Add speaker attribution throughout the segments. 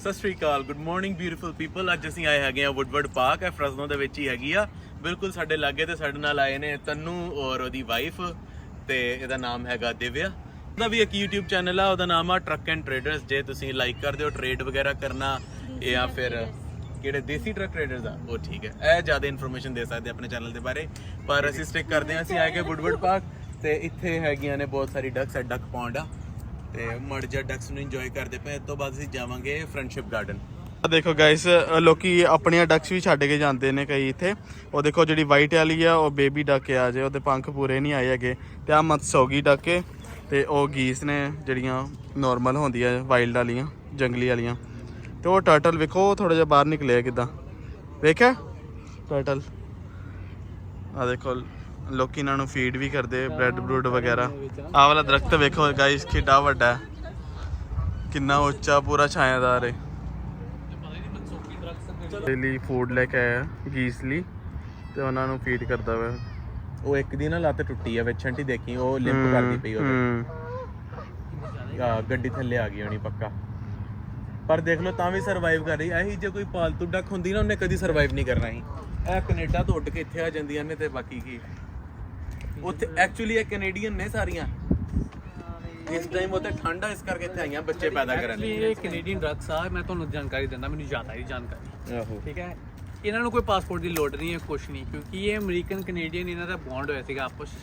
Speaker 1: ਸਤਿ ਸ਼੍ਰੀ ਅਕਾਲ ਗੁੱਡ ਮਾਰਨਿੰਗ ਬਿਊਟੀਫੁਲ ਪੀਪਲ ਅੱਜ ਅਸੀਂ ਆਏ ਹੈਗੇ ਆ ਵੁੱਡਵਰਡ ਪਾਰਕ ਹੈ ਫਰਜ਼ਨੋ ਦੇ ਵਿੱਚ ਹੀ ਹੈਗੀ ਆ। ਬਿਲਕੁਲ ਸਾਡੇ ਲਾਗੇ ਤੇ ਸਾਡੇ ਨਾਲ ਆਏ ਨੇ ਤੰਨੂ ਔਰ ਉਹਦੀ ਵਾਈਫ ਤੇ ਇਹਦਾ ਨਾਮ ਹੈਗਾ ਦਿਵਿਆ। ਉਹਦਾ ਵੀ ਇੱਕ YouTube ਚੈਨਲ ਆ ਉਹਦਾ ਨਾਮ ਆ ਟਰੱਕ ਐਂਡ ਟ੍ਰੇਡਰਸ ਜੇ ਤੁਸੀਂ ਲਾਈਕ ਕਰਦੇ ਹੋ ਟ੍ਰੇਡ ਵਗੈਰਾ ਕਰਨਾ ਜਾਂ ਫਿਰ ਕਿਹੜੇ ਦੇਸੀ ਟਰੱਕ ਟ੍ਰੇਡਰਸ ਆ ਉਹ ਠੀਕ ਹੈ। ਇਹ ਜ਼ਿਆਦਾ ਇਨਫੋਰਮੇਸ਼ਨ ਦੇ ਸਕਦੇ ਆਪਣੇ ਚੈਨਲ ਦੇ ਬਾਰੇ। ਪਰ ਅਸੀਂ ਸਟਿਕ ਕਰਦੇ ਹਾਂ ਅਸੀਂ ਆਏ ਗਏ ਵੁੱਡਵਰਡ ਪਾਰਕ ਤੇ ਇੱਥੇ ਹੈਗੀਆਂ ਨੇ ਬਹੁਤ ਸਾਰੀ ਡਕਸ ਹੈ ਡਕ ਪੌਂਡ ਆ। ਤੇ ਮੜ ਜਾ ਡਕਸ ਨੂੰ ਇੰਜੋਏ ਕਰਦੇ ਪਏ, ਇਸ ਤੋਂ ਬਾਅਦ ਅਸੀਂ ਜਾਵਾਂਗੇ ਫਰੈਂਡਸ਼ਿਪ ਗਾਰਡਨ
Speaker 2: ਆ ਦੇਖੋ ਗਾਇਸ ਲੋਕੀ ਆਪਣੀਆਂ ਡਕਸ ਵੀ ਛੱਡ ਕੇ ਜਾਂਦੇ ਨੇ ਕਈ ਇੱਥੇ। ਉਹ ਦੇਖੋ ਜਿਹੜੀ ਵਾਈਟ ਵਾਲੀ ਆ, ਉਹ ਬੇਬੀ ਡਕ ਆ ਜੇ, ਉਹਦੇ ਪੰਖ ਪੂਰੇ ਨਹੀਂ ਆਏ ਹੈਗੇ। ਤੇ ਆ ਮਤਸੋਗੀ ਡਕ ਏ ਤੇ ਉਹ ਗੀਸ ਨੇ ਜਿਹੜੀਆਂ ਨਾਰਮਲ ਹੁੰਦੀਆਂ ਵਾਈਲਡ ਵਾਲੀਆਂ, ਜੰਗਲੀ ਵਾਲੀਆਂ। ਤੇ ਉਹ ਟਰਟਲ ਵੇਖੋ ਥੋੜਾ ਜਿਹਾ ਬਾਹਰ ਨਿਕਲਿਆ ਕਿਦਾਂ। ਵੇਖਿਆ? ਟਰਟਲ ਆ ਦੇਖੋ ਲੋਕੀ ਇਹਨਾਂ ਨੂੰ ਫੀਡ ਵੀ ਕਰਦੇ ਬ੍ਰੈਡ ਬਰੂਡ ਵਗੈਰਾ। ਆਹ ਵਾਲਾ ਦਰਖਤ ਵੇਖੋ ਗਾਇਸ ਕਿੱਡਾ ਵੱਡਾ ਹੈ। ਕਿੰਨਾ ਉੱਚਾ ਪੂਰਾ ਛਾਇਆਦਾਰ ਹੈ ਲਈ ਫੂਡ ਲੈ ਕੇ ਆਇਆ ਗੀਸ ਲਈ ਤੇ ਉਹਨਾਂ ਨੂੰ ਫੀਡ ਕਰਦਾ ਵਾ।
Speaker 1: ਉਹ ਇੱਕ ਦੀ ਨਾ ਲੱਤ ਟੁੱਟੀ ਆ ਵਿੱਚ ਛੰਟੀ ਦੇਖੀ ਉਹ ਲਿੰਪ ਕਰਦੀ ਪਈ ਉਹਦੇ। ਆ, ਗੱਡੀ ਥੱਲੇ ਆ ਗਈ ਹੋਣੀ ਪੱਕਾ। ਪਰ ਦੇਖ ਲਓ ਤਾਂ ਵੀ ਸਰਵਾਈਵ ਕਰ ਰਹੀ। ਇਹੀ ਜੇ ਕੋਈ ਪਾਲਤੂ ਡੱਕ ਹੁੰਦੀ ਨਾ ਉਹਨੇ ਕਦੀ ਸਰਵਾਈਵ ਨਹੀਂ ਕਰਨਾ ਸੀ। ਇਹ ਕੈਨੇਡਾ ਤੋਂ ਉੱਡ ਕੇ ਇੱਥੇ ਆ ਜਾਂਦੀਆਂ ਨੇ ਤੇ ਬਾਕੀ ਕੀ। ਉੱਥੇ ਐਕਚੁਅਲੀ ਇਹ ਕੈਨੇਡੀਅਨ ਨੇ ਸਾਰੀਆਂ। ਇਸ ਟਾਈਮ ਉੱਥੇ ਠੰਡਾ ਇਸ ਕਰਕੇ ਇੱਥੇ ਆਈਆਂ ਬੱਚੇ ਪੈਦਾ ਕਰਨ ਲਈ।
Speaker 3: ਇਹ ਕੈਨੇਡੀਅਨ ਡਰੱਗਸ ਆ ਮੈਂ ਤੁਹਾਨੂੰ ਜਾਣਕਾਰੀ ਦਿੰਦਾ ਮੈਨੂੰ ਜ਼ਿਆਦਾ ਹੀ ਜਾਣਕਾਰੀ।
Speaker 1: ਆਹੋ।
Speaker 3: ਠੀਕ ਹੈ? ਇਹਨਾਂ ਨੂੰ ਕੋਈ ਪਾਸਪੋਰਟ ਦੀ ਲੋੜ ਨਹੀਂ ਹੈ ਕੁਛ ਨਹੀਂ ਕਿਉਂਕਿ ਇਹ ਅਮਰੀਕਨ ਕੈਨੇਡੀਅਨ ਇਹਨਾਂ ਦਾ ਬੌਂਡ ਹੋਇਆ ਸੀਗਾ ਆਪਸ।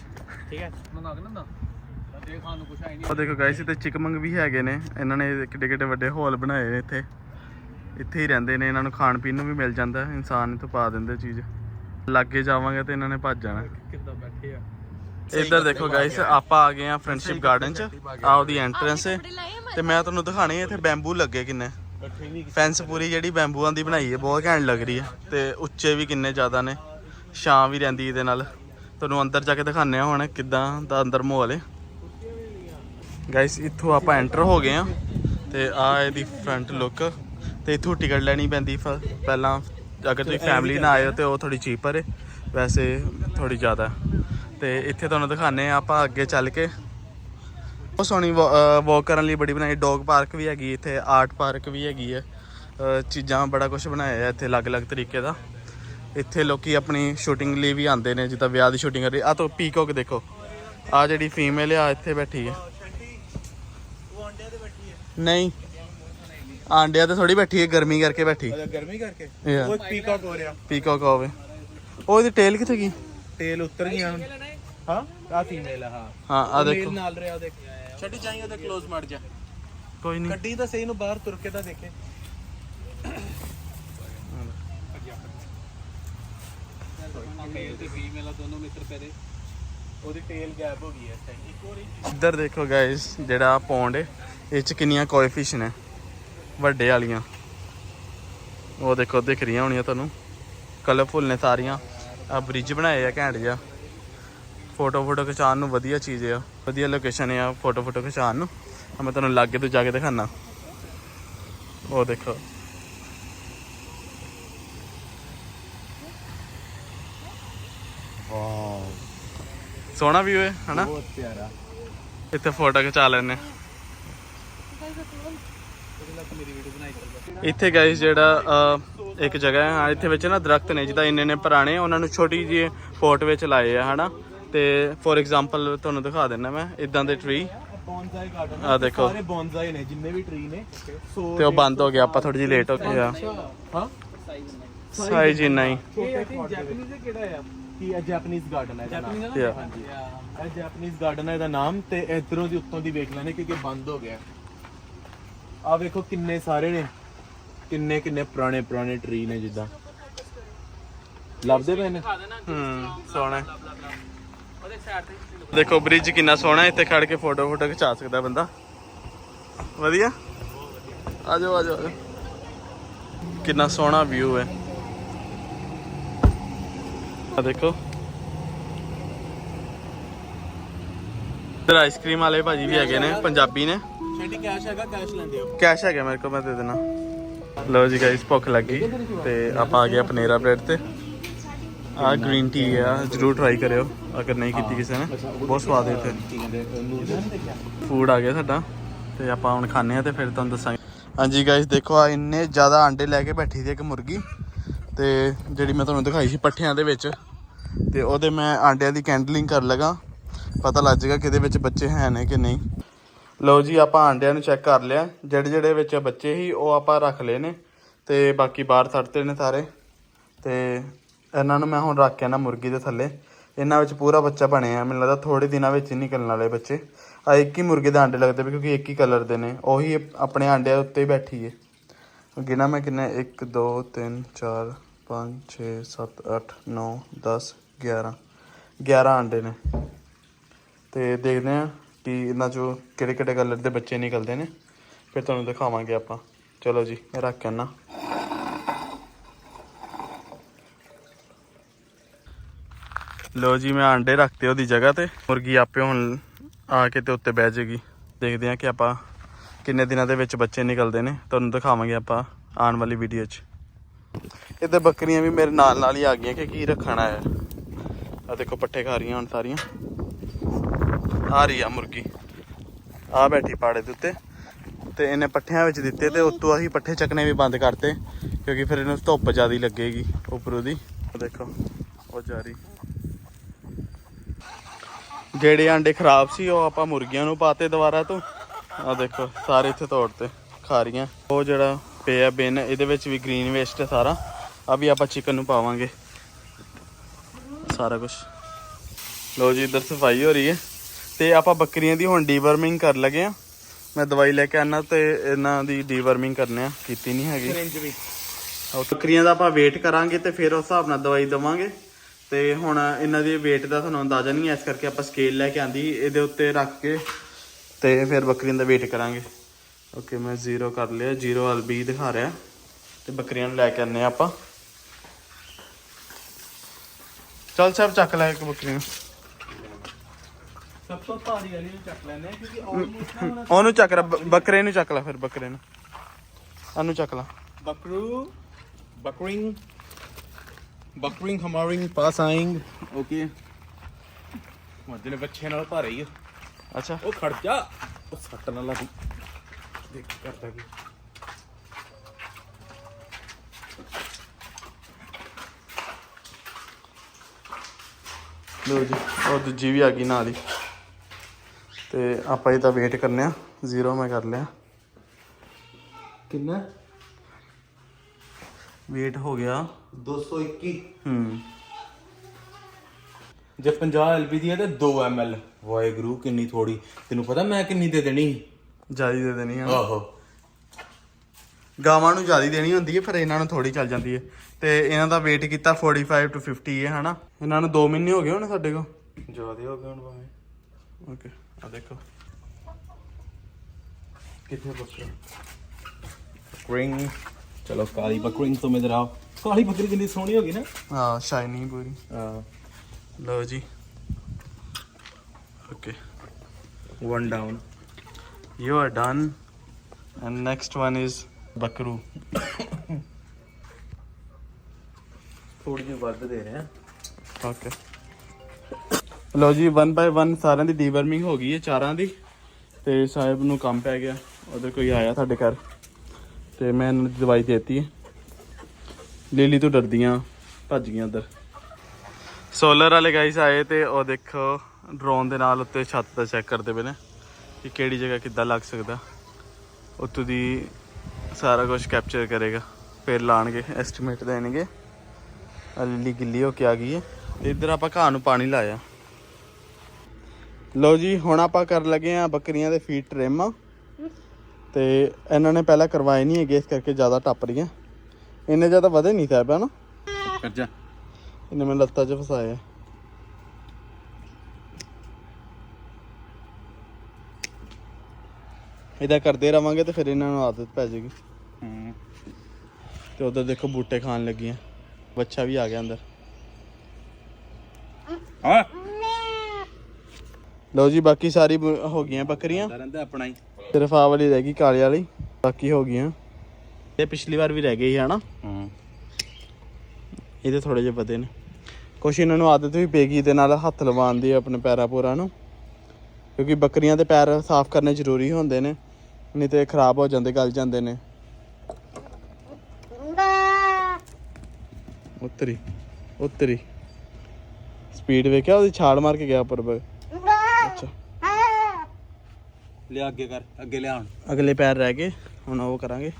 Speaker 3: ਠੀਕ ਹੈ? ਮੰਗਾ ਕੇ ਨਾ ਦੇ ਖਾਣ ਨੂੰ ਕੁਛ ਆਈ ਨਹੀਂ।
Speaker 2: ਉਹ ਦੇਖੋ ਗਾਇਸ ਇੱਥੇ ਚਿਕਮੰਗ ਵੀ ਹੈਗੇ ਨੇ। ਇਹਨਾਂ ਨੇ ਕਿੱਡੇ ਕਿੱਡੇ ਵੱਡੇ ਹਾਲ ਬਣਾਏ ਨੇ ਇੱਥੇ। ਇੱਥੇ ਹੀ ਰਹਿੰਦੇ ਨੇ ਇਹਨਾਂ ਨੂੰ ਖਾਣ ਪੀਣ ਨੂੰ ਵੀ ਮਿਲ ਜਾਂਦਾ ਇਨਸਾਨ ਇੱਥੋਂ ਪਾ ਦਿੰਦੇ ਚੀਜ਼। ਲਾਗੇ ਜਾਵਾਂਗੇ ਤੇ ਇਹਨਾਂ ਨੇ ਭੱਜ ਜਾਣਾ।
Speaker 3: ਕਿੱਦਾਂ ਬੈਠੇ ਆ?
Speaker 2: ਇੱਧਰ ਦੇਖੋ ਗਾਇਸ ਆਪਾਂ ਆ ਗਏ ਆ ਫਰੈਂਡਸ਼ਿਪ ਗਾਰਡਨ ਚ। ਆ ਉਹਦੀ ਐਂਟਰੈਂਸ ਹੈ। ਤੇ ਮੈਂ ਤੁਹਾਨੂੰ ਦਿਖਾਣੀ ਇੱਥੇ ਬੈਂਬੂ ਲੱਗੇ ਕਿੰਨੇ। ਫੈਂਸ ਪੂਰੀ ਜਿਹੜੀ ਬੈਂਬੂਆਂ ਦੀ ਬਣਾਈ ਹੈ ਬਹੁਤ ਘੈਂਟ ਲੱਗ ਰਹੀ ਹੈ। ਤੇ ਉੱਚੇ ਵੀ ਕਿੰਨੇ ਜ਼ਿਆਦਾ ਨੇ। ਛਾਂ ਵੀ ਰਹਿੰਦੀ ਇਹਦੇ ਨਾਲ। ਤੁਹਾਨੂੰ ਅੰਦਰ ਜਾ ਕੇ ਦਿਖਾਣੇ ਆ ਹੁਣ ਕਿਦਾਂ ਦਾ ਅੰਦਰ ਮਾਹੌਲ ਹੈ। ਗਾਇਸ ਇੱਥੋਂ ਆਪਾਂ ਐਂਟਰ ਹੋ ਗਏ ਆ ਤੇ ਆ ਇਹਦੀ ਫਰੰਟ ਲੁੱਕ ਤੇ ਇੱਥੋਂ ਟਿਕਟ ਲੈਣੀ ਪੈਂਦੀ ਪਹਿਲਾਂ ਅਗਰ ਤੁਸੀਂ ਫੈਮਿਲੀ ਨਾਲ ਆਏ ਹੋ ਤੇ ਉਹ ਥੋੜੀ ਚੀਪਰ ਹੈ। ਵੈਸੇ ਥੋੜੀ ਜ਼ਿਆਦਾ। ਤੇ ਇੱਥੇ ਤੁਹਾਨੂੰ ਦਿਖਾਣੇ ਆ ਆਪਾਂ ਅੱਗੇ ਚੱਲ ਕੇ। ਬਹੁਤ ਸੋਹਣੀ ਵਾਕ ਕਰਨ ਲਈ ਬੜੀ ਬਣਾਈ ਡੌਗ ਪਾਰਕ ਵੀ ਹੈਗੀ ਇੱਥੇ ਆਰਟ ਪਾਰਕ ਵੀ ਹੈਗੀ ਹੈ। ਚੀਜ਼ਾਂ ਬੜਾ ਕੁਝ ਬਣਾਇਆ ਹੈ ਇੱਥੇ ਅਲੱਗ-ਅਲੱਗ ਤਰੀਕੇ ਦਾ। ਇੱਥੇ ਲੋਕੀ ਆਪਣੀ ਸ਼ੂਟਿੰਗ ਲਈ ਵੀ ਆਉਂਦੇ ਨੇ ਜਿੱਦਾਂ ਵਿਆਹ ਦੀ ਸ਼ੂਟਿੰਗ ਕਰੀ। ਆ ਤਾਂ ਪੀਕੌਕ ਦੇਖੋ। ਆ ਜਿਹੜੀ ਫੀਮੇਲ ਆ ਇੱਥੇ ਬੈਠੀ ਹੈ। ਨਹੀਂ। ਆਂਡਿਆਂ ਤੇ ਥੋੜੀ ਬੈਠੀ ਹੈ ਗਰਮੀ ਕਰਕੇ ਬੈਠੀ।
Speaker 1: ਗਰਮੀ ਕਰਕੇ. ਉਹ ਪੀਕਾਕ ਹੋ ਰਿਹਾ।
Speaker 2: ਪੀਕੌਕ ਹੋਵੇ। ਉਹ ਇਹਦੀ ਟੇਲ ਕਿੱਥੇ ਗਈ?
Speaker 1: ਤੇਲ ਉਤਰ ਗਿਆ ਹੁਣ ਹਾਂ ਆ ਫੀਮੇਲ ਆ ਹਾਂ।
Speaker 2: ਹਾਂ ਆ
Speaker 1: ਮੇਲ
Speaker 2: ਦੇਖੋ।
Speaker 1: ਨਾਲ ਰਿਹਾ ਦੇਖ। ਛੱਡੀ ਜਾਈ ਉਹਦੇ ক্লোਜ਼ ਮੜ ਜਾ।
Speaker 2: ਕੋਈ ਨਹੀਂ।
Speaker 1: ਗੱਡੀ ਤਾਂ ਸਹੀ ਨੂੰ ਬਾਹਰ ਤੁਰ ਕੇ ਤਾਂ ਦੇਖੇ।
Speaker 3: ਮੇਲ ਤੇ ਫੀਮੇਲ ਆ ਦੋਨੋਂ ਮਿੱਤਰ ਪੈਦੇ
Speaker 1: ਉਹਦੀ ਟੇਲ ਗੈਪ ਹੋ ਗਈ ਹੈ ਇਸ ਟਾਈਮ ਇੱਕ ਹੋਰ
Speaker 2: ਇੱਧਰ ਦੇਖੋ ਗਾਇਸ ਜਿਹੜਾ ਪੌਂਡ ਹੈ ਇਹ ਚ ਕਿੰਨੀਆਂ ਫਿਸ਼ ਨੇ। ਵੱਡੇ ਵਾਲੀਆਂ। ਉਹ ਦੇਖੋ ਦਿਖ ਰਹੀਆਂ ਹੋਣੀਆਂ ਤੁਹਾਨੂੰ। ਕਲਰਫੁਲ ਨੇ ਸਾਰੀਆਂ। ਆ ਬ੍ਰਿਜ ਬਣਾਏ ਆ ਘੈਂਟ ਜਿਹਾ। ਫੋਟੋ ਫੋਟੋ ਖਿਚਾਉਣ ਨੂੰ ਵਧੀਆ ਚੀਜ਼ ਆ। ਵਧੀਆ ਲੋਕੇਸ਼ਨ ਆ ਫੋਟੋ ਫੋਟੋ ਖਿਚਾਉਣ ਨੂੰ। ਆ ਮੈਂ ਤੁਹਾਨੂੰ ਲਾਗੇ ਤੋਂ ਜਾ ਕੇ ਦਿਖਾਣਾ ਉਹ ਦੇਖੋ। ਵਾਓ। ਸੋਹਣਾ ਵੀ ਹੋਏ ਹਨਾ?
Speaker 1: ਬਹੁਤ ਪਿਆਰਾ।
Speaker 2: ਇੱਥੇ ਫੋਟੋ ਖਿਚਾ ਲੈਣੇ ਇੱਥੇ ਗਾਇਸ ਜਿਹੜਾ ਇੱਕ ਜਗ੍ਹਾ ਹੈ ਹਾਂ ਇੱਥੇ ਵਿੱਚ ਨਾ ਦਰਖਤ ਨੇ ਜਿਹਦਾ ਇੰਨੇ ਨੇ ਪੁਰਾਣੇ ਉਹਨਾਂ ਨੂੰ ਛੋਟੀ ਜਿਹੀ ਪੋਟ ਵਿੱਚ ਲਾਏ ਆ ਹਨਾ? ਤੇ ਫੋਰ ਐਗਜ਼ਾਮਪਲ ਤੁਹਾਨੂੰ ਦਿਖਾ ਦਿੰਦਾ ਮੈਂ ਇਦਾਂ ਦੇ ਟਰੀ
Speaker 1: ਬੌਨਸਾਈ ਗਾਰਡਨ
Speaker 2: ਆ ਦੇਖੋ।
Speaker 1: ਸਾਰੇ ਬੌਨਸਾਈ ਨੇ ਜਿੰਨੇ ਵੀ ਟਰੀ ਨੇ ਸੋ
Speaker 2: ਤੇ ਉਹ ਬੰਦ ਹੋ ਗਿਆ ਆਪਾਂ ਥੋੜੀ ਜਿਹੀ ਲੇਟ ਹੋ ਗਏ ਆ।
Speaker 1: ਹਾਂ?
Speaker 2: ਸਾਈਜ਼ ਇੰਨਾ ਹੀ।
Speaker 1: ਇਹ ਜੈਪਨੀਜ਼ ਕਿਹੜਾ ਆ ਕੀ ਇਹ ਜੈਪਨੀਜ਼ ਗਾਰਡਨ ਹੈ ਇਹਦਾ ਨਾਮ।
Speaker 2: Yeah.
Speaker 1: ਹਾਂਜੀ। ਇਹ ਜੈਪਨੀਜ਼ ਗਾਰਡਨ ਹੈ ਇਹਦਾ ਨਾਮ ਤੇ ਇਧਰੋਂ ਦੀ ਉੱਤੋਂ ਦੀ ਵੇਖ ਲੈਣੇ ਕਿਉਂਕਿ ਬੰਦ ਹੋ ਗਿਆ। ਆ ਵੇਖੋ ਕਿੰਨੇ ਸਾਰੇ ਨੇ। ਕਿੰਨੇ ਕਿੰਨੇ ਪੁਰਾਣੇ ਪੁਰਾਣੇ ਟਰੀ ਨੇ ਜਿੱਦਾਂ। ਲੱਭਦੇ ਪਏ ਨੇ?
Speaker 2: ਹੂੰ ਸੋਹਣਾ ਹੈ।
Speaker 3: ਉਹਦੇ ਸਾਈਡ ਤੇ
Speaker 2: ਦੇਖੋ ਬ੍ਰਿਜ ਕਿੰਨਾ ਸੋਹਣਾ ਇੱਥੇ ਖੜ ਕੇ ਫੋਟੋ ਫੋਟੋ ਖਿਚਾ ਸਕਦਾ ਬੰਦਾ। ਵਧੀਆ? ਆ ਜਾਓ ਆ ਜਾਓ ਆ ਜਾਓ। ਕਿੰਨਾ ਸੋਹਣਾ ਵਿਊ ਹੈ। ਆ ਦੇਖੋ। ਇਧਰ ਆਈਸਕ੍ਰੀਮ ਵਾਲੇ ਭਾਜੀ ਵੀ ਹੈਗੇ ਨੇ ਪੰਜਾਬੀ ਨੇ।
Speaker 1: ਛੇਡੀ ਕੈਸ਼ ਹੈਗਾ ਕੈਸ਼ ਲੈਂਦੇ ਹੋ।
Speaker 2: ਕੈਸ਼ ਹੈਗਾ ਮੇਰੇ ਕੋਲ ਮੈਂ ਦੇ ਦੇਣਾ ਲਓ ਜੀ ਗਾਇਸ ਭੁੱਖ ਲੱਗੀ ਤੇ ਆਪਾਂ ਆ ਗਏ ਪਨੇਰਾ ਬ੍ਰੈਡ ਤੇ। ਆ ਗ੍ਰੀਨ ਟੀ ਆ ਜਰੂਰ ਟਰਾਈ ਕਰਿਓ ਅਗਰ ਨਹੀਂ ਕੀਤੀ ਕਿਸੇ ਨੇ। ਬਹੁਤ ਸਵਾਦ ਹੈ ਇੱਥੇ। ਫੂਡ ਆ ਗਿਆ ਸਾਡਾ। ਤੇ ਆਪਾਂ ਹੁਣ ਖਾਣੇ ਆ ਤੇ ਫਿਰ ਤੁਹਾਨੂੰ ਦੱਸਾਂਗੇ। ਹਾਂਜੀ ਗਾਇਸ ਦੇਖੋ ਆ ਇੰਨੇ ਜ਼ਿਆਦਾ ਆਂਡੇ ਲੈ ਕੇ ਬੈਠੀ ਸੀ ਇੱਕ ਮੁਰਗੀ। ਤੇ ਜਿਹੜੀ ਮੈਂ ਤੁਹਾਨੂੰ ਦਿਖਾਈ ਸੀ ਪੱਠਿਆਂ ਦੇ ਵਿੱਚ। ਤੇ ਉਹਦੇ ਮੈਂ ਆਂਡਿਆਂ ਦੀ ਕੈਂਡਲਿੰਗ ਕਰ ਲਗਾ। ਪਤਾ ਲੱਗ ਜਾਏਗਾ ਕਿਹਦੇ ਵਿੱਚ ਬੱਚੇ ਹੈ ਨੇ ਕਿ ਨਹੀਂ। ਲਓ ਜੀ, ਆਪਾਂ ਆਂਡਿਆਂ ਨੂੰ ਚੈੱਕ ਕਰ ਲਿਆ। ਜਿਹੜੇ ਜਿਹੜੇ ਵਿੱਚ ਬੱਚੇ ਸੀ, ਉਹ ਆਪਾਂ ਰੱਖ ਲਏ ਨੇ ਤੇ ਬਾਕੀ ਬਾਹਰ ਛੱਡਤੇ ਨੇ ਸਾਰੇ। ਤੇ ਇਹਨਾਂ ਨੂੰ ਮੈਂ ਹੁਣ ਰੱਖ ਕੇ ਨਾ ਮੁਰਗੀ ਦੇ ਥੱਲੇ। ਇਹਨਾਂ ਵਿੱਚ ਪੂਰਾ ਬੱਚਾ ਬਣਿਆ ਮੈਨੂੰ ਲੱਗਦਾ ਥੋੜੇ ਦਿਨਾਂ ਵਿੱਚ ਹੀ ਨਿਕਲਣ ਵਾਲੇ ਬੱਚੇ। ਆ ਇੱਕ ਹੀ ਮੁਰਗੇ ਦੇ ਆਂਡੇ ਲੱਗਦੇ ਪਏ, ਕਿਉਂਕਿ ਇੱਕ ਹੀ ਕਲਰ ਦੇ ਨੇ। ਉਹੀ ਆਪਣੇ ਆਂਡਿਆਂ ਉੱਤੇ ਹੀ ਬੈਠੀ ਏ ਗਿਣਾ ਮੈਂ ਕਿੰਨੇ 1 2 3 4 5 6 7 8 9 10 11 11 ਆਂਡੇ ਨੇ। ਤੇ ਦੇਖਦੇ ਹਾਂ ਕਿ ਇਹਨਾਂ ਚੋਂ ਕਿਹੜੇ ਕਿਹੜੇ ਕਲਰ ਦੇ ਬੱਚੇ ਨਿਕਲਦੇ ਨੇ। ਫਿਰ ਤੁਹਾਨੂੰ ਦਿਖਾਵਾਂਗੇ ਆਪਾਂ। ਚਲੋ ਜੀ, ਮੈਂ ਰੱਖ ਕੇ ਆਉਣਾ ਲੋ ਜੀ, ਮੈਂ ਆਂਡੇ ਰੱਖਤੇ ਉਹਦੀ ਜਗ੍ਹਾ ਤੇ। ਮੁਰਗੀ ਆਪੇ ਹੁਣ ਆ ਕੇ ਤੇ ਉੱਤੇ ਬਹਿ ਜਾਏਗੀ ਦੇਖਦੇ ਹਾਂ ਕਿ ਆਪਾਂ ਕਿੰਨੇ ਦਿਨਾਂ ਦੇ ਵਿੱਚ ਬੱਚੇ ਨਿਕਲਦੇ ਨੇ। ਤੁਹਾਨੂੰ ਦਿਖਾਵਾਂਗੇ ਆਪਾਂ ਆਉਣ ਵਾਲੀ ਵੀਡੀਓ 'ਚ। ਇੱਧਰ ਬੱਕਰੀਆਂ ਵੀ ਮੇਰੇ ਨਾਲ ਨਾਲ ਹੀ ਆ ਗਈਆਂ ਕਿ ਕੀ ਰੱਖਣਾ ਹੈ। ਆ ਦੇਖੋ, ਪੱਠੇ ਖਾ ਰਹੀਆਂ ਹੁਣ ਸਾਰੀਆਂ। ਆ ਰਹੀ ਆ ਮੁਰਗੀ। ਆ ਬੈਠੀ ਪਾੜੇ ਦੇ ਉੱਤੇ। ਤੇ ਇਹਨੇ ਪੱਠਿਆਂ ਵਿੱਚ ਦਿੱਤੇ ਤੇ ਉੱਤੋਂ ਅਸੀਂ ਪੱਠੇ ਚੱਕਣੇ ਵੀ ਬੰਦ ਕਰਤੇ, ਕਿਉਂਕਿ ਫਿਰ ਇਹਨੂੰ ਧੁੱਪ ਜ਼ਿਆਦੀ ਲੱਗੇਗੀ ਉੱਪਰੋਂ ਦੀ। ਦੇਖੋ, ਉਹ ਜਾ ਰਹੀ। ਜਿਹੜੇ ਆਂਡੇ ਖਰਾਬ ਸੀ, ਉਹ ਆਪਾਂ ਮੁਰਗੀਆਂ ਨੂੰ ਪਾਤੇ ਦੁਬਾਰਾ ਤੋਂ। ਆ ਦੇਖੋ, ਸਾਰੇ ਇੱਥੇ ਤੋੜਤੇ, ਖਾ ਰਹੀਆਂ। ਉਹ ਜਿਹੜਾ ਪਿਆ ਬਿਨ, ਇਹਦੇ ਵਿੱਚ ਵੀ ਗ੍ਰੀਨ ਵੇਸਟ ਹੈ ਸਾਰਾ। ਆ ਵੀ ਆਪਾਂ ਚਿਕਨ ਨੂੰ ਪਾਵਾਂਗੇ। ਸਾਰਾ ਕੁਝ ਲੋ ਜੀ, ਇੱਧਰ ਸਫ਼ਾਈ ਹੋ ਰਹੀ ਹੈ। ਤੇ ਆਪਾਂ ਬੱਕਰੀਆਂ ਦੀ ਹੁਣ ਡੀਵਰਮਿੰਗ ਕਰ ਲਗੇ ਆ। ਮੈਂ ਦਵਾਈ ਲੈ ਕੇ ਆਣਾ ਤੇ ਇਹਨਾਂ ਦੀ ਡੀਵਰਮਿੰਗ ਕਰਨੇ ਆ ਕੀਤੀ ਨਹੀਂ ਹੈਗੀ। ਬੱਕਰੀਆਂ ਦਾ ਆਪਾਂ ਵੇਟ ਕਰਾਂਗੇ ਤੇ ਫਿਰ ਉਸ ਹਿਸਾਬ ਨਾਲ ਦਵਾਈ ਦਵਾਂਗੇ। ਤੇ ਹੁਣ ਇਹਨਾਂ ਦੀ weight ਦਾ ਤੁਹਾਨੂੰ ਅੰਦਾਜ਼ਾ ਨਹੀਂ ਇਸ ਕਰਕੇ ਆਪਾਂ ਸਕੇਲ ਲੈ ਕੇ ਆਂਦੀ ਇਹਦੇ ਉੱਤੇ ਰੱਖ ਕੇ ਤੇ ਫਿਰ ਬੱਕਰੀਆਂ ਦਾ weight ਕਰਾਂਗੇ। ਓਕੇ ਮੈਂ 0 ਕਰ ਲਿਆ 0 ਵਾਲ 20 ਦਿਖਾ ਰਿਹਾ। ਤੇ ਬੱਕਰੀਆਂ ਨੂੰ ਲੈ ਕੇ ਆਨੇ ਆਪਾਂ। ਚੱਲ ਸਾਹਿਬ ਚੱਕ ਲੈ ਇੱਕ ਬੱਕਰੀ ਨੂੰ। ਉਹਨੂੰ ਚੱਕ ਰ ਬੱਕਰੇ ਨੂੰ ਚੱਕ ਲੈ ਫਿਰ ਬੱਕਰੇ ਨੂੰ। ਉਹਨੂੰ ਚੱਕ ਲੈ।
Speaker 1: ਬੱਕਰੂ ਬੱਕਰਿੰਗ ਬੱਕਰਿੰਗ ਹਮਾਰਿੰਗ ਪਾਸ ਆਇੰਗ ਓਕੇ ਮੱਦੇ ਬੱਚੇ ਨਾਲ ਭਾਰੇ ਹੀ ਆ।
Speaker 2: ਅੱਛਾ।
Speaker 1: ਉਹ ਖੜ ਜਾ। ਉਹ ਸੱਟ ਨਾ ਲੱਗ। ਦੇਖ ਕਰਦਾ ਕੀ?
Speaker 2: ਲੋ ਜੀ ਉਹ ਦੂਜੀ ਵੀ ਆ ਗਈ ਨਾਲ ਹੀ। ਤੇ ਆਪਾਂ ਇਹਦਾ ਵੇਟ ਕਰਨੇ ਆ। ਜ਼ੀਰੋ ਮੈਂ ਕਰ ਲਿਆ।
Speaker 1: ਕਿੰਨਾ?
Speaker 2: ਵੇਟ ਹੋ ਗਿਆ।
Speaker 1: 221
Speaker 2: ਹੂੰ।
Speaker 1: ਜੇ 50 ਐਲਬੀ ਦੀ ਹੈ ਤੇ 2 ml ਵਾਹਿਗੁਰੂ ਕਿੰਨੀ ਥੋੜੀ ਤੈਨੂੰ ਪਤਾ ਮੈਂ ਕਿੰਨੀ ਦੇ ਦੇਣੀ?
Speaker 2: ਜ਼ਿਆਦਾ ਦੇ ਦੇਣੀ ਆ।
Speaker 1: ਆਹੋ।
Speaker 2: ਗਾਵਾਂ ਨੂੰ ਜ਼ਿਆਦਾ ਦੇਣੀ ਹੁੰਦੀ ਹੈ ਫਿਰ ਇਹਨਾਂ ਨੂੰ ਥੋੜੀ ਚੱਲ ਜਾਂਦੀ ਹੈ। ਤੇ ਇਹਨਾਂ ਦਾ ਵੇਟ ਕੀਤਾ 45 ਟੂ 50 ਹੈ ਹਨਾ? ਇਹਨਾਂ ਨੂੰ 2 ਮਹੀਨੇ ਹੋ ਗਏ ਹੁਣ ਸਾਡੇ ਕੋਲ?
Speaker 1: ਜਿਆਦੇ ਹੋ ਗਏ ਹੁਣ ਭਾਵੇਂ।
Speaker 2: ਓਕੇ ਆ ਦੇਖੋ
Speaker 1: ਕਿੱਥੇ ਬੱਕਰਾ ਬਕਰਿੰਗ ਚਲੋ ਕਾਲੀ ਬਕਰਿੰਗ ਤੋਂ ਮੇਦਰ ਆਓ ਕਾਲੀ ਬੱਕਰੀ ਕਿੰਨੀ ਸੋਹਣੀ ਹੋ ਗਈ ਨਾ
Speaker 2: ਹਾਂ ਸ਼ਾਈਨਿੰਗ ਪੂਰੀ
Speaker 1: ਹਾਂ
Speaker 2: ਲਓ ਜੀ okay
Speaker 1: one down
Speaker 2: You are done. And next one is Bakru.
Speaker 1: ਥੋੜੀ ਜਿਹੀ ਵੱਧ ਦੇ ਰਹੇ ਆ
Speaker 2: Okay. ਲਓ ਜੀ 1 ਬਾਈ 1 ਸਾਰਿਆਂ ਦੀ ਡੀਵਰਮਿੰਗ ਹੋ ਗਈ ਹੈ, ਚਾਰਾਂ ਦੀ। ਤੇ ਸਾਹਿਬ ਨੂੰ ਕੰਮ ਪੈ ਗਿਆ। ਉਧਰ ਕੋਈ ਆਇਆ ਸਾਡੇ ਘਰ। ਤੇ ਮੈਂ ਇਹਨਾਂ ਨੂੰ ਦਵਾਈ ਦੇਤੀ ਹੈ। ਲੀਲੀ ਤੋਂ ਡਰਦੀਆਂ, ਭੱਜ ਗਈਆਂ ਉਧਰ। ਸੋਲਰ ਵਾਲੇ ਗਾਈਸ ਆਏ ਤੇ ਉਹ ਦੇਖੋ ਡਰੋਨ ਦੇ ਨਾਲ ਉੱਤੇ ਛੱਤ ਦਾ ਚੈੱਕ ਕਰਦੇ ਪਏ ਨੇ ਕਿ ਕਿਹੜੀ ਜਗ੍ਹਾ ਕਿੱਦਾਂ ਲੱਗ ਸਕਦਾ। ਉੱਤੋਂ ਦੀ ਸਾਰਾ ਕੁਝ ਕੈਪਚਰ ਕਰੇਗਾ। ਫਿਰ ਲਾਣਗੇ ਐਸਟੀਮੇਟ ਦੇਣਗੇ। ਆਹ ਗਿੱਲੀ ਹੋ ਕੇ ਆ ਗਈ ਹੈ। ਤੇ ਇੱਧਰ ਆਪਾਂ ਘਾਹ ਨੂੰ ਪਾਣੀ ਲਾਇਆ। ਲਓ ਜੀ ਹੁਣ ਆਪਾਂ ਕਰਨ ਲੱਗੇ ਆ ਬੱਕਰੀਆਂ ਦੇ ਫੀਟ ਟ੍ਰਿਮ ਤੇ ਇਹਨਾਂ ਨੇ ਪਹਿਲਾਂ ਕਰਵਾਏ ਨਹੀਂ ਹੈਗੇ ਇਸ ਕਰਕੇ ਜ਼ਿਆਦਾ ਟੱਪ ਰਹੀਆਂ। ਇੰਨੇ ਜ਼ਿਆਦਾ ਵਧੇ ਨਹੀਂ ਸਾਹਿਬ ਹਨਾ?
Speaker 1: ਕਰ ਜਾ।
Speaker 2: ਇਹਨੇ ਮੈਂ ਲੱਤਾਂ 'ਚ ਫਸਾਇਆ। ਇਹਦਾ ਕਰਦੇ ਰਵਾਂਗੇ ਤੇ ਫਿਰ ਇਹਨਾਂ ਨੂੰ ਆਦਤ ਪੈ ਜਾਏਗੀ।
Speaker 1: ਹੂੰ।
Speaker 2: ਤੇ ਉਧਰ ਦੇਖੋ ਬੂਟੇ ਖਾਣ ਲੱਗੀਆਂ। ਬੱਚਾ ਵੀ ਆ ਗਿਆ ਅੰਦਰ।
Speaker 1: ਹਾਂ
Speaker 2: ਲਓ ਜੀ ਬਾਕੀ ਸਾਰੀ ਬ- ਹੋ ਗਈਆਂ ਬੱਕਰੀਆਂ।
Speaker 1: ਰਹਿੰਦਾ ਆਪਣਾ ਹੀ।
Speaker 2: ਸਿਰਫ ਆ ਵਾਲੀ ਰਹਿ ਗਈ ਕਾਲੇ ਵਾਲੀ। ਬਾਕੀ ਹੋ ਗਈਆਂ। ਇਹ ਪਿਛਲੀ ਵਾਰ ਵੀ ਰਹਿ ਗਈ ਹੈ ਨਾ
Speaker 1: ਹੂੰ।
Speaker 2: ਇਹਦੇ ਥੋੜੇ ਜਿਹੇ ਵਧੇ ਨੇ। ਕੁਛ ਇਹਨਾਂ ਨੂੰ ਆਦਤ ਵੀ ਪੈਗੀ ਇਹਦੇ ਨਾਲ ਹੱਥ ਲਵਾਉਣ ਦੀ ਆਪਣੇ ਪੈਰਾਂ ਪੂਰਾਂ ਨੂੰ। ਕਿਉਂਕਿ ਬੱਕਰੀਆਂ ਦੇ ਪੈਰ ਸਾਫ਼ ਕਰਨੇ ਜ਼ਰੂਰੀ ਹੁੰਦੇ ਨੇ। ਨਹੀਂ ਤੇ ਖਰਾਬ ਹੋ ਜਾਂਦੇ ਗਲ ਜਾਂਦੇ ਨੇ। ਉੱਤਰੀ ਉੱਤਰੀ। ਸਪੀਡ ਵੇਖਿਆ ਉਹਦੀ ਛਾਲ ਮਾਰ ਕੇ ਗਿਆ ਉੱਪਰ। ਬੈ
Speaker 1: ਲਿਆ ਅੱਗੇ ਕਰ ਅੱਗੇ ਲਿਆ ਹੁਣ
Speaker 2: ਅਗਲੇ ਪੈਰ ਰਹਿ ਗਏ ਹੁਣ ਉਹ ਕਰਾਂਗੇ।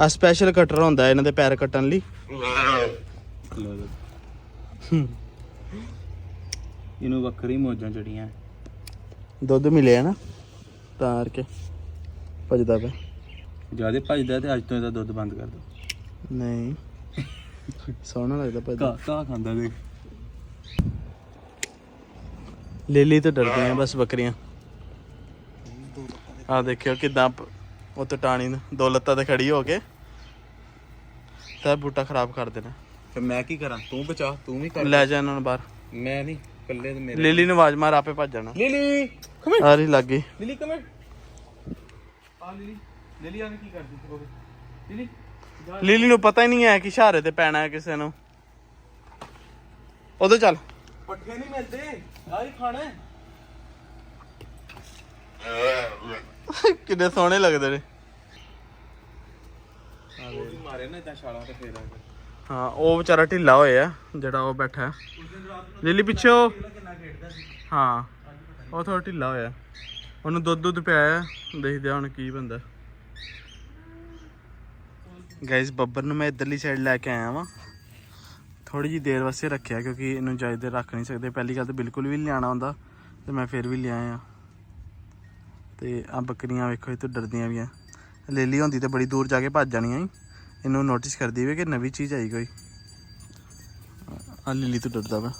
Speaker 2: ਆ ਸਪੈਸ਼ਲ ਕਟਰ ਹੁੰਦਾ ਇਹਨਾਂ ਦੇ ਪੈਰ ਕੱਟਣ ਲਈ।
Speaker 1: ਇਹਨੂੰ ਵੱਖਰੀ ਮੋਜਾਂ ਚੜੀਆਂ।
Speaker 2: ਦੁੱਧ ਮਿਲਿਆ ਨਾ ਤਾਂ ਕਰਕੇ ਭਜਦਾ ਪਿਆ।
Speaker 1: ਜਿਆਦੇ ਭਜਦਾ ਤੇ ਅੱਜ ਤੋਂ ਇਹਦਾ ਦੁੱਧ ਬੰਦ ਕਰ ਦੋ।
Speaker 2: ਨਹੀਂ ਸੋਹਣਾ ਲੱਗਦਾ ਭਜਦਾ।
Speaker 1: ਕਾ ਖਾਂਦਾ ਦੇਖ।
Speaker 2: ਲੇਲੀ ਤੋਂ ਡਰਦੇ ਆ ਬਸ ਬੱਕਰੀਆਂ। ਆ ਦੇਖਿਓ ਕਿਦਾਂ ਉਹ ਟਾਣੀ ਨੂੰ ਦੋ ਲੱਤਾਂ ਤੇ ਖੜੀ ਹੋ ਕੇ। ਤਾਂ ਬੂਟਾ ਖਰਾਬ ਕਰ ਦੇਣਾ।
Speaker 1: ਫਿਰ ਮੈਂ ਕੀ ਕਰਾਂ? ਤੂੰ ਬਚਾ ਤੂੰ ਵੀ ਕਰ।
Speaker 2: ਲੈ ਜਾ ਇਹਨਾਂ ਨੂੰ ਬਾਹਰ।
Speaker 1: ਮੈਂ ਨਹੀਂ ਇਕੱਲੇ ਤੇ ਮੇਰੇ
Speaker 2: ਲੇਲੀ ਨੂੰ ਆਵਾਜ਼ ਮਾਰ ਆਪੇ ਭੱਜ ਜਾਣਾ।
Speaker 1: ਲਿਲੀ
Speaker 2: ਆ ਰਹੀ ਲੱਗ ਗਈ।
Speaker 1: ਲਿਲੀ ਕਮ ਆ ਲਿਲੀ ਲਿਲੀ ਆ ਕੀ ਕਰਦੀ ਲਿਲੀ
Speaker 2: ਲਿਲੀ ਨੂੰ ਪਤਾ ਹੀ ਨਹੀਂ ਹੈ ਕਿ ਇਸ਼ਾਰੇ ਤੇ ਪੈਣਾ ਹੈ ਕਿਸੇ ਨੂੰ। ਉਦੋਂ ਚੱਲ।
Speaker 1: ਪੱਠੇ ਨਹੀਂ ਮਿਲਦੇ। ਆ ਹੀ ਖਾਣਾ ਹੈ।
Speaker 2: ਕਿੰਨੇ ਸੋਹਣੇ ਲੱਗਦੇ ਨੇ।
Speaker 1: ਉਹ ਵੀ ਮਾਰੇ ਨਾ ਇਦਾਂ ਛਾਲਾਂ ਤੇ ਫੇਰ ਆ ਕੇ।
Speaker 2: ਹਾਂ ਉਹ ਵਿਚਾਰਾ ਢਿੱਲਾ ਹੋਇਆ ਜਿਹੜਾ ਉਹ ਬੈਠਾ। ਲਿਲੀ ਪਿੱਛੇ ਉਹ। ਹਾਂ ਉਹ ਥੋੜਾ ਢਿੱਲਾ ਹੋਇਆ। ਉਹਨੂੰ ਦੁੱਧ ਦੁੱਧ ਪਿਆਇਆ ਦੇਖਦੇ ਹਾਂ ਹੁਣ ਕੀ ਬੰਦਾ ਗਾਇਸ ਬੱਬਰ ਨੂੰ ਮੈਂ ਇਧਰਲੀ ਸਾਈਡ ਲੈ ਕੇ ਆਇਆ ਵਾਂ। ਥੋੜੀ ਜੀ ਦੇਰ ਵਾਸਤੇ ਰੱਖਿਆ ਕਿਉਂਕਿ ਇਹਨੂੰ ਜ਼ਿਆਦਾ ਦੇਰ ਰੱਖ ਨਹੀਂ ਸਕਦੇ। ਪਹਿਲੀ ਗੱਲ ਤਾਂ ਬਿਲਕੁਲ ਵੀ ਨਹੀਂ ਲਿਆਣਾ ਹੁੰਦਾ ਤੇ ਮੈਂ ਫਿਰ ਵੀ ਲਿਆਇਆ। ਤੇ ਆ ਬੱਕਰੀਆਂ ਵੇਖੋ, ਇਹ ਤੋਂ ਡਰਦੀਆਂ ਵੀ ਆ। ਲੇਲੀ ਹੁੰਦੀ ਤੇ ਬੜੀ ਦੂਰ ਜਾ ਕੇ ਭੱਜ ਜਾਣੀਆਂ ਸੀ ਇਹਨੂੰ ਨੋਟਿਸ ਕਰਦੀ ਵੇ ਕਿ ਨਵੀਂ ਚੀਜ਼ ਆਈ ਕੋਈ। ਆ ਲਿਲੀ ਤੋਂ ਡਰਦਾ ਵਾ।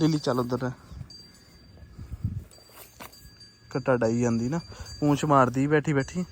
Speaker 2: ਲੇਲੀ ਚੱਲ ਉਧਰ। ਕਟਾ ਡਾਈ ਜਾਂਦੀ ਨਾ। ਪੂੰਛ ਮਾਰਦੀ ਬੈਠੀ ਬੈਠੀ